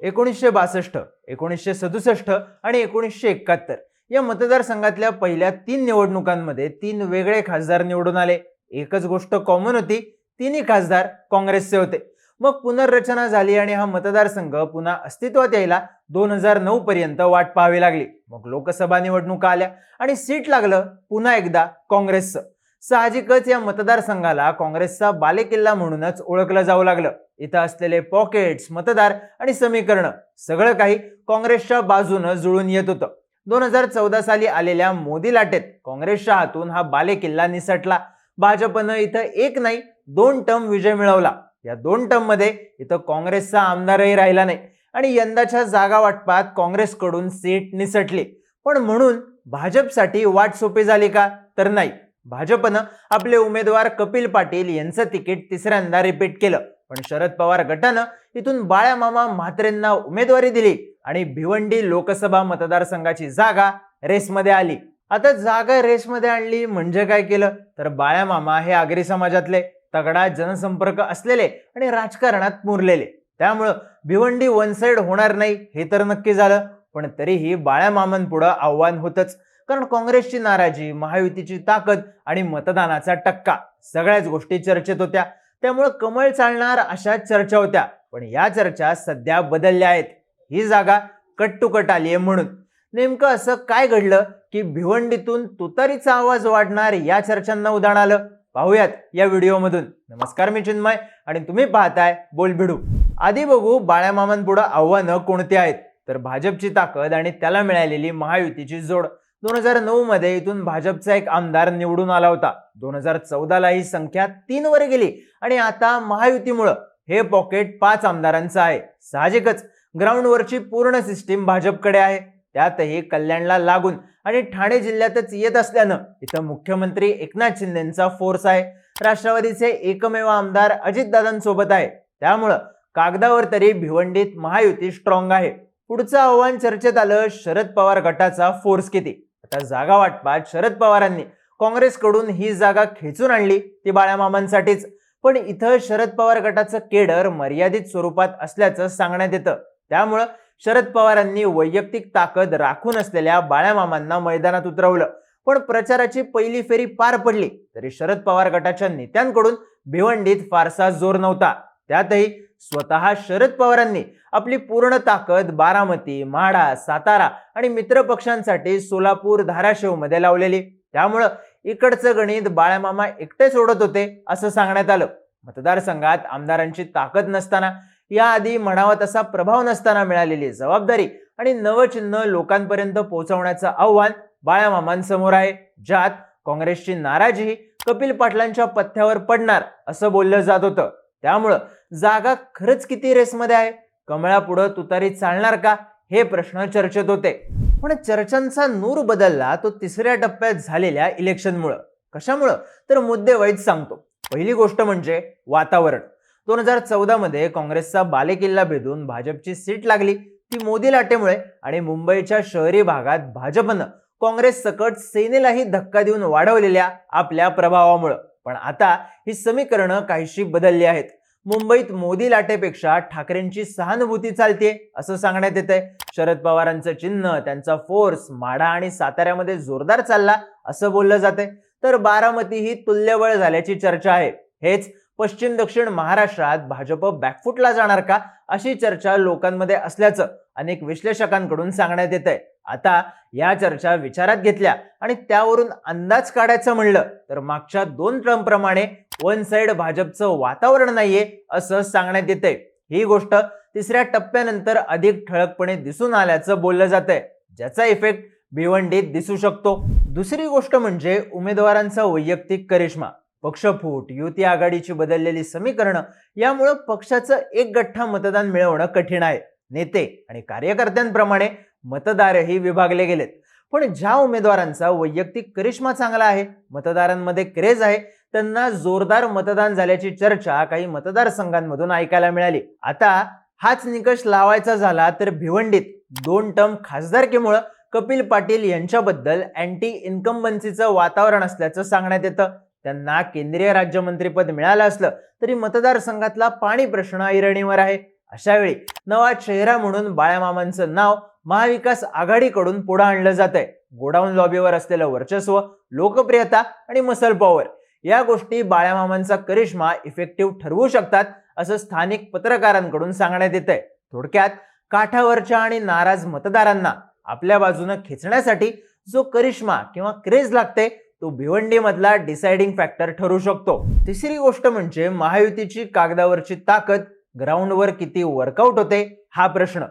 एकोणीसशे बासष्ट एकोणीसशे सदुसष्ट आणि एकोणीसशे एकाहत्तर. या मतदारसंघातल्या पहिल्या तीन निवडणुकांमध्ये तीन वेगळे खासदार निवडून आले. एकच गोष्ट कॉमन होती तिन्ही खासदार काँग्रेसचे होते. मग पुनर्रचना झाली आणि हा मतदारसंघ पुन्हा अस्तित्वात यायला दोन हजार नऊ पर्यंत वाट पाहावी लागली. मग लोकसभा निवडणुका आल्या आणि सीट लागलं पुन्हा एकदा काँग्रेसचं. साहजिकच या मतदारसंघाला काँग्रेसचा बालेकिल्ला म्हणूनच ओळखलं जाऊ लागलं. इथं असलेले पॉकेट्स मतदार आणि समीकरणं सगळं काही काँग्रेसच्या बाजूनं जुळून येत होतं. दोन हजार चौदा साली आलेल्या मोदी लाटेत काँग्रेसच्या हातून हा बालेकिल्ला निसटला. भाजपनं इथं एक नाही दोन टर्म विजय मिळवला. या दोन टर्ममध्ये इथं काँग्रेसचा आमदारही राहिला नाही. आणि यंदाच्या जागा वाटपात काँग्रेसकडून सीट निसटली. पण म्हणून भाजपसाठी वाट सोपी झाली का? तर नाही. भाजपनं आपले उमेदवार कपिल पाटील यांचं तिकीट तिसऱ्यांदा रिपीट केलं. पण शरद पवार गटानं इथून बाळ्या मामा म्हात्रेंना उमेदवारी दिली आणि भिवंडी लोकसभा मतदारसंघाची जागा रेसमध्ये आली. आता जागा रेसमध्ये आणली म्हणजे काय केलं? तर बाळ्या मामा हे आगरी समाजातले तगडा जनसंपर्क असलेले आणि राजकारणात मुरलेले. त्यामुळं भिवंडी वन साइड होणार नाही हे तर नक्की झालं. पण तरीही बाळ्या मामांपुढं आव्हान होतंच. कारण काँग्रेसची नाराजी महायुतीची ताकद आणि मतदानाचा टक्का सगळ्याच गोष्टी चर्चेत होत्या. त्यामुळं कमळ चालणार अशा चर्चा होत्या. पण या चर्चा सध्या बदलल्या आहेत. ही जागा कट टू कट आली आहे म्हणून. नेमकं असं काय घडलं की भिवंडीतून तुतारीचा आवाज वाढणार या चर्चांना उदाहरण आलं? पाहूयात या व्हिडिओमधून. नमस्कार मी चिन्मय आणि तुम्ही पाहताय बोल भिडू आधी बघू बाळ्यामामांपुढं आव्हानं कोणती आहेत. तर भाजपची ताकद आणि त्याला मिळालेली महायुतीची जोड. दोन हजार नऊ मध्ये इथून भाजपचा एक आमदार निवडून आला होता. दोन हजार चौदाला ही संख्या तीन वर गेली आणि आता महायुतीमुळं हे पॉकेट पाच आमदारांचं आहे. साहजिकच ग्राउंडवरची पूर्ण सिस्टीम भाजपकडे आहे. त्यातही कल्याणला लागून आणि ठाणे जिल्ह्यातच येत असल्यानं इथं मुख्यमंत्री एकनाथ शिंदेचा फोर्स आहे. राष्ट्रवादीचे एकमेव आमदार अजितदादांसोबत आहे. त्यामुळं कागदावर तरी भिवंडीत महायुती स्ट्रॉंग आहे. पुढचं आव्हान चर्चेत आलं शरद पवार गटाचा फोर्स किती? आता जागा वाटपात शरद पवारांनी. काँग्रेसकडून ही जागा खेचून आणली ती बाळ्यामामांसाठीच पण इथं शरद पवार गटाचं केडर मर्यादित स्वरूपात असल्याचं सांगण्यात येतं. त्यामुळं शरद पवारांनी वैयक्तिक ताकद राखून असलेल्या बाळ्यामामांना मैदानात उतरवलं. पण प्रचाराची पहिली फेरी पार पडली तरी शरद पवार गटाच्या नेत्यांकडून भिवंडीत फारसा जोर नव्हता. त्यातही स्वतः शरद पवारांनी आपली पूर्ण ताकद बारामती माढा सातारा आणि मित्रपक्षांसाठी सोलापूर धाराशिवमध्ये लावलेली. त्यामुळं इकडचं गणित बाळ्यामामा एकटे सोडत होते असं सांगण्यात आलं. मतदारसंघात आमदारांची ताकद नसताना याआधी म्हणावा तसा प्रभाव नसताना मिळालेली जबाबदारी आणि नवचिन्ह लोकांपर्यंत पोहोचवण्याचं आव्हान बाळ्यामामांसमोर आहे ज्यात काँग्रेसची नाराजीही कपिल पाटलांच्या पथ्यावर पडणार असं बोललं जात होतं. त्यामुळं जागा खरंच किती रेसमध्ये आहे? कमळापुढं तुतारी चालणार का? हे प्रश्न चर्चेत होते. पण चर्चांचा नूर बदलला तो तिसऱ्या टप्प्यात झालेल्या इलेक्शनमुळं. कशामुळं? तर मुद्दे वाईट सांगतो. पहिली गोष्ट म्हणजे वातावरण. दोन हजार चौदामध्ये काँग्रेसचा बालेकिल्ला भेदून भाजपची सीट लागली. ती मोदी लाटेमुळे आणि मुंबईच्या शहरी भागात भाजपनं काँग्रेस सकट सेनेलाही धक्का देऊन वाढवलेल्या आपल्या प्रभावामुळं. पण आता ही समीकरणं काहीशी बदलली आहेत. मुंबईत मोदी लाटेपेक्षा ठाकरेंची सहानुभूती चालते असं सांगण्यात येत आहे शरद पवारांचं चिन्ह त्यांचा फोर्स माढा आणि साताऱ्यामध्ये जोरदार चालला असं बोललं जाते तर बारामती ही तुल्यबळ झाल्याची चर्चा आहे. हेच पश्चिम दक्षिण महाराष्ट्रात भाजप बॅकफुटला जाणार का अशी चर्चा लोकांमध्ये असल्याचं अनेक विश्लेषकांकडून सांगण्यात येत आहे आता या चर्चा विचारात घेतल्या आणि त्यावरून अंदाज काढायचं म्हणलं तर मागच्या दोन टर्म प्रमाणे वन साइड भाजपचं वातावरण नाहीये असं सांगण्यात येते ही गोष्ट तिसऱ्या टप्प्यानंतर अधिक ठळकपणे दिसून आल्याचं बोललं जातंय. ज्याचा इफेक्ट भिवंडीत दिसू शकतो. दुसरी गोष्ट म्हणजे उमेदवारांचा वैयक्तिक करिश्मा. पक्षफूट युती आघाडीची बदललेली समीकरणं यामुळं पक्षाचं एक गठ्ठा मतदान मिळवणं कठीण आहे. नेते आणि कार्यकर्त्यांप्रमाणे मतदारही विभागले गेलेत. पण ज्या उमेदवारांचा वैयक्तिक करिश्मा चांगला आहे मतदारांमध्ये क्रेज आहे त्यांना जोरदार मतदान झाल्याची चर्चा काही मतदारसंघांमधून ऐकायला मिळाली. आता हाच निकष लावायचा झाला तर भिवंडीत दोन टर्म खासदारकीमुळं कपिल पाटील यांच्याबद्दल अँटी इन्कम्बन्सीचं वातावरण असल्याचं सांगण्यात येतं. त्यांना केंद्रीय राज्यमंत्रीपद मिळालं असलं तरी मतदारसंघातला पाणी प्रश्न ऐरणीवर आहे. अशावेळी नवा चेहरा म्हणून बाळ्यामामांचं नाव महाविकास आघाडीकडून पुढे आणलं जात आहे गोडाऊन लॉबीवर असलेलं वर्चस्व लोकप्रियता आणि मसल पॉवर या गोष्टी बाळ्यामामांचा करिश्मा इफेक्टिव्ह ठरवू शकतात असं स्थानिक पत्रकारांकडून सांगण्यात येत आहे थोडक्यात काठावरच्या आणि नाराज मतदारांना आपल्या बाजूनं खेचण्यासाठी जो करिश्मा किंवा क्रेज लागते तो भिवंडीमधला डिसाइडिंग फॅक्टर ठरू शकतो. तिसरी गोष्ट म्हणजे महायुतीची कागदावरची ताकद ग्राउंडवर किती वर्कआउट होते हा प्रश्न.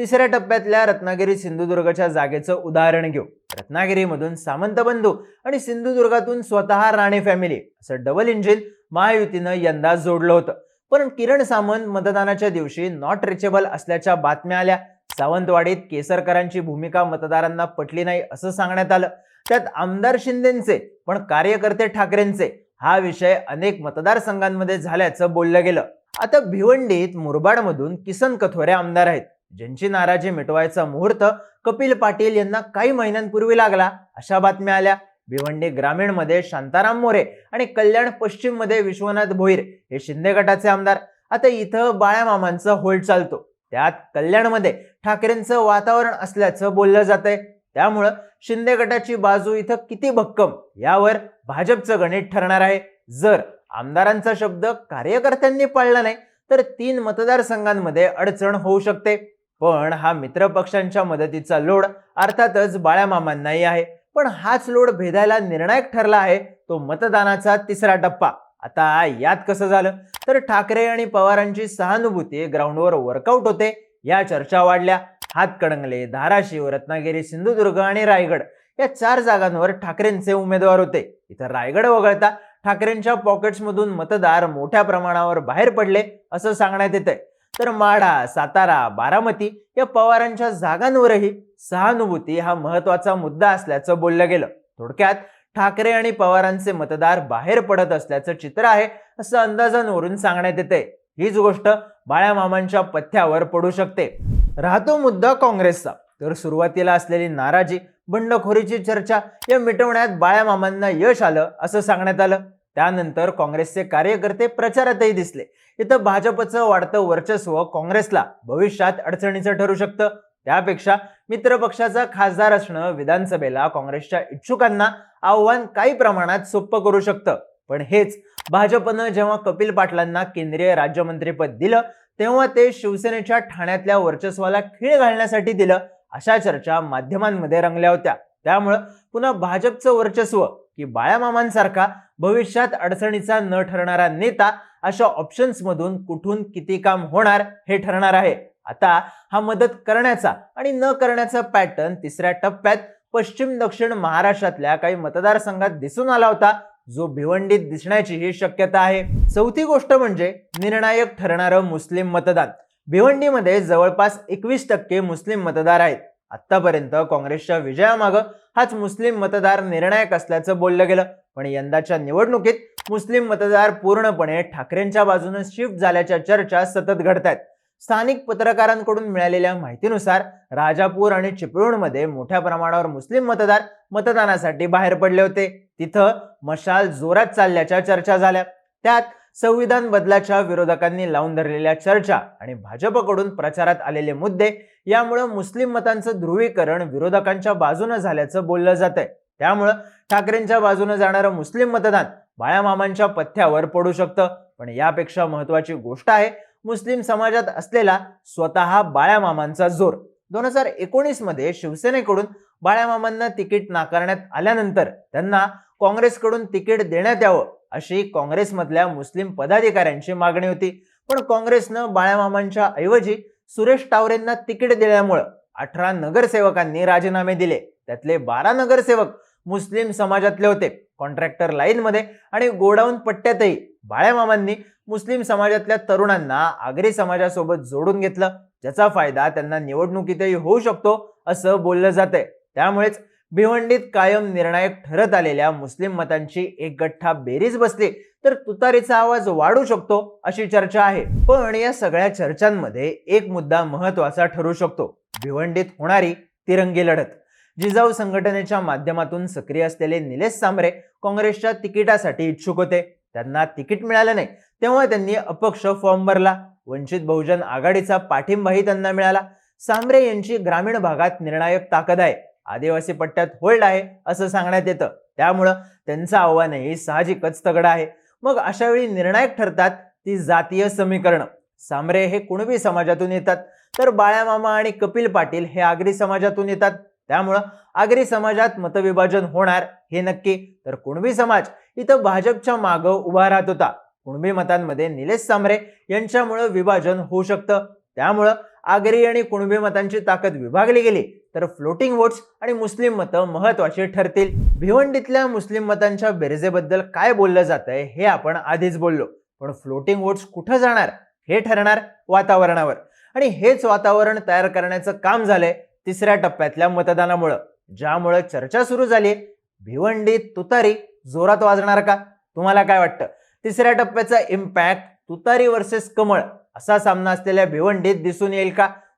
तिसऱ्या टप्प्यातल्या रत्नागिरी सिंधुदुर्गच्या जागेचं उदाहरण घेऊ. रत्नागिरीमधून सामंत बंधू आणि सिंधुदुर्गातून स्वतः राणे फॅमिली असं डबल इंजिन महायुतीनं यंदा जोडलं होतं. पण किरण सामंत मतदानाच्या दिवशी नॉट रिचेबल असल्याच्या बातम्या आल्या. सावंतवाडीत केसरकरांची भूमिका मतदारांना पटली नाही असं सांगण्यात आलं. त्यात आमदार शिंदेचे पण कार्यकर्ते ठाकरेंचे हा विषय अनेक मतदारसंघांमध्ये झाल्याचं बोललं गेलं. आता भिवंडीत मुरबाडमधून किसन कथोरे आमदार आहेत. ज्यांची नाराजी मिटवायचा मुहूर्त कपिल पाटील यांना काही महिन्यांपूर्वी लागला. अशा बातम्या आल्या. भिवंडी ग्रामीणमध्ये शांताराम मोरे आणि कल्याण पश्चिममध्ये विश्वनाथ भोईर हे शिंदे गटाचे आमदार. आता इथं बाळ्यामामांचा होल्ड चालतो. त्यात कल्याणमध्ये ठाकरेंचं वातावरण असल्याचं बोललं जातंय. त्यामुळं शिंदे गटाची बाजू इथं किती भक्कम यावर भाजपचं गणित ठरणार आहे. जर आमदारांचा शब्द कार्यकर्त्यांनी पाळला नाही तर तीन मतदारसंघांमध्ये अडचण होऊ शकते. पण हा मित्रपक्षांच्या मदतीचा लोड अर्थातच बाळ्यामामांनाही आहे. पण हाच लोड भेदायला निर्णायक ठरला आहे तो मतदानाचा तिसरा टप्पा. आता यात कसं झालं? तर ठाकरे आणि पवारांची सहानुभूती ग्राउंडवर वर्कआउट होते या चर्चा वाढल्या. हातकडंगले धाराशिव रत्नागिरी सिंधुदुर्ग आणि रायगड या चार जागांवर ठाकरेंचे उमेदवार होते. इथं रायगड वगळता ठाकरेंच्या पॉकेट्समधून मतदार मोठ्या प्रमाणावर बाहेर पडले असं सांगण्यात येतंय. तर माढा सातारा बारामती या पवारांच्या जागांवरही सहानुभूती हा महत्त्वाचा मुद्दा असल्याचं बोललं गेलं. थोडक्यात ठाकरे आणि पवारांचे मतदार बाहेर पडत असल्याचं चित्र आहे असं अंदाजांवरून सांगण्यात येते. हीच गोष्ट बाळ्यामामांच्या पथ्यावर पडू शकते. राहतो मुद्दा काँग्रेसचा. तर सुरुवातीला असलेली नाराजी बंडखोरीची चर्चा या मिटवण्यात बाळ्यामामांना यश आलं असं सांगण्यात आलं. त्यानंतर काँग्रेसचे कार्यकर्ते प्रचारातही दिसले. इथं भाजपचं वाढतं वर्चस्व काँग्रेसला भविष्यात अडचणीचं ठरू शकतं. त्यापेक्षा मित्र पक्षाचा खासदार असणं विधानसभेला काँग्रेसच्या इच्छुकांना आव्हान काही प्रमाणात सोपं करू शकतं. पण हेच भाजपनं जेव्हा कपिल पाटलांना केंद्रीय राज्यमंत्रीपद दिलं तेव्हा ते शिवसेनेच्या ठाण्यातल्या वर्चस्वाला खीळ घालण्यासाठी दिलं अशा चर्चा माध्यमांमध्ये रंगल्या होत्या. त्यामुळं पुन्हा भाजपचं वर्चस्व की बाळामामांसारखा भविष्यात अडचणीचा न ठरणारा नेता अशा ऑप्शन्स मधून कुठून किती काम होणार हे ठरणार आहे. आता हा मदत करण्याचा आणि न करण्याचा पॅटर्न तिसऱ्या टप्प्यात पश्चिम दक्षिण महाराष्ट्रातल्या काही मतदारसंघात दिसून आला होता जो भिवंडीत दिसण्याची ही शक्यता आहे. चौथी गोष्ट म्हणजे निर्णायक ठरणारं मुस्लिम मतदान. भिवंडीमध्ये जवळपास एकवीस टक्के मुस्लिम मतदार आहेत. आतापर्यंत काँग्रेसच्या विजयामागं हाच मुस्लिम मतदार निर्णायक असल्याचं बोललं गेलं. पण यंदाच्या निवडणुकीत मुस्लिम मतदार पूर्णपणे ठाकरेंच्या बाजूने शिफ्ट झाल्याच्या चर्चा सतत घडत आहेत स्थानिक पत्रकारांकडून मिळालेल्या माहितीनुसार राजापूर आणि चिपळूणमध्ये मोठ्या प्रमाणावर मुस्लिम मतदार मतदानासाठी बाहेर पडले होते. तिथं मशाल जोरात चालल्याच्या चर्चा झाल्या. त्यात संविधान बदलाच्या विरोधकांनी लावून धरलेल्या चर्चा आणि भाजपकडून प्रचारात आलेले मुद्दे यामुळे मुस्लिम मतांचं ध्रुवीकरण विरोधकांच्या बाजूनं झाल्याचं बोललं जात आहे त्यामुळं ठाकरेंच्या बाजूनं जाणारं मुस्लिम मतदान बाळामामांच्या पथ्यावर पडू शकतं. पण यापेक्षा महत्वाची गोष्ट आहे मुस्लिम समाजात असलेला स्वतः बाळ्यामामांचा जोर. दोन हजार एकोणीसमध्ये शिवसेनेकडून बाळ्यामामांना तिकीट नाकारण्यात आल्यानंतर त्यांना काँग्रेसकडून तिकीट देण्यात यावं. अशी काँग्रेसमधल्या मुस्लिम पदाधिकाऱ्यांची मागणी होती. पण काँग्रेसनं बाळ्यामामांच्या ऐवजी सुरेश टावरेंना तिकीट दिल्यामुळं अठरा नगरसेवकांनी राजीनामे दिले. त्यातले बारा नगरसेवक मुस्लिम समाजातले होते. कॉन्ट्रॅक्टर लाईनमध्ये आणि गोडाऊन पट्ट्यातही बाळ्यामामांनी मुस्लिम समाजातल्या तरुणांना आगरी समाजासोबत जोडून घेतलं. ज्याचा फायदा त्यांना निवडणुकीतही होऊ शकतो असं बोललं जातंय. त्यामुळेच भिवंडीत कायम निर्णायक ठरत आलेल्या मुस्लिम मतांची एक गठ्ठा बेरीज बसली तर तुतारीचा आवाज वाढू शकतो अशी चर्चा आहे. पण या सगळ्या चर्चांमध्ये एक मुद्दा महत्त्वाचा ठरू शकतो. भिवंडीत होणारी तिरंगी लढत. जिजाऊ संघटनेच्या माध्यमातून सक्रिय असलेले निलेश सांबरे काँग्रेसच्या तिकिटासाठी इच्छुक होते. त्यांना तिकीट मिळालं नाही तेव्हा त्यांनी अपक्ष फॉर्म भरला. वंचित बहुजन आघाडीचा पाठिंबाही त्यांना मिळाला. सांबरे यांची ग्रामीण भागात निर्णायक ताकद आहे. आदिवासी पट्ट्यात होल्ड आहे असं सांगण्यात येतं. त्यामुळं त्यांचं आव्हानही साहजिकच तगडं आहे. मग अशा वेळी निर्णायक ठरतात ती जातीय समीकरणं. सामरे हे कुणबी समाजातून येतात तर बाळ्यामामा आणि कपिल पाटील हे आगरी समाजातून येतात. त्यामुळं आगरी समाजात मतविभाजन होणार हे नक्की. तर कुणबी समाज इथं भाजपच्या मागं उभा राहत होता. कुणबी मतांमध्ये निलेश सामरे यांच्यामुळं विभाजन होऊ शकतं. त्यामुळं आगरी आणि कुणबी मतांची ताकद विभागली गेली. तर फ्लोटिंग वोट्स आणि मुस्लिम मतं महत्वाची ठरतील. भिवंडीतल्या मुस्लिम मतांच्या बेरजेबद्दल काय बोललं जातंय हे आपण आधीच बोललो. पण फ्लोटिंग वोट्स कुठं जाणार? हे ठरणार वातावरणावर. आणि हेच वातावरण तयार करण्याचं काम झालंय तिसऱ्या टप्प्यातल्या मतदानामुळं. ज्यामुळं चर्चा सुरू झाली भिवंडीत तुतारी जोरात वाजणार का? तुम्हाला काय वाटतं? तिसऱ्या टप्प्याचा इम्पॅक्ट तुतारी वर्सेस कमळ असा सामना असलेल्या भिवंडीत दिसून येईल का?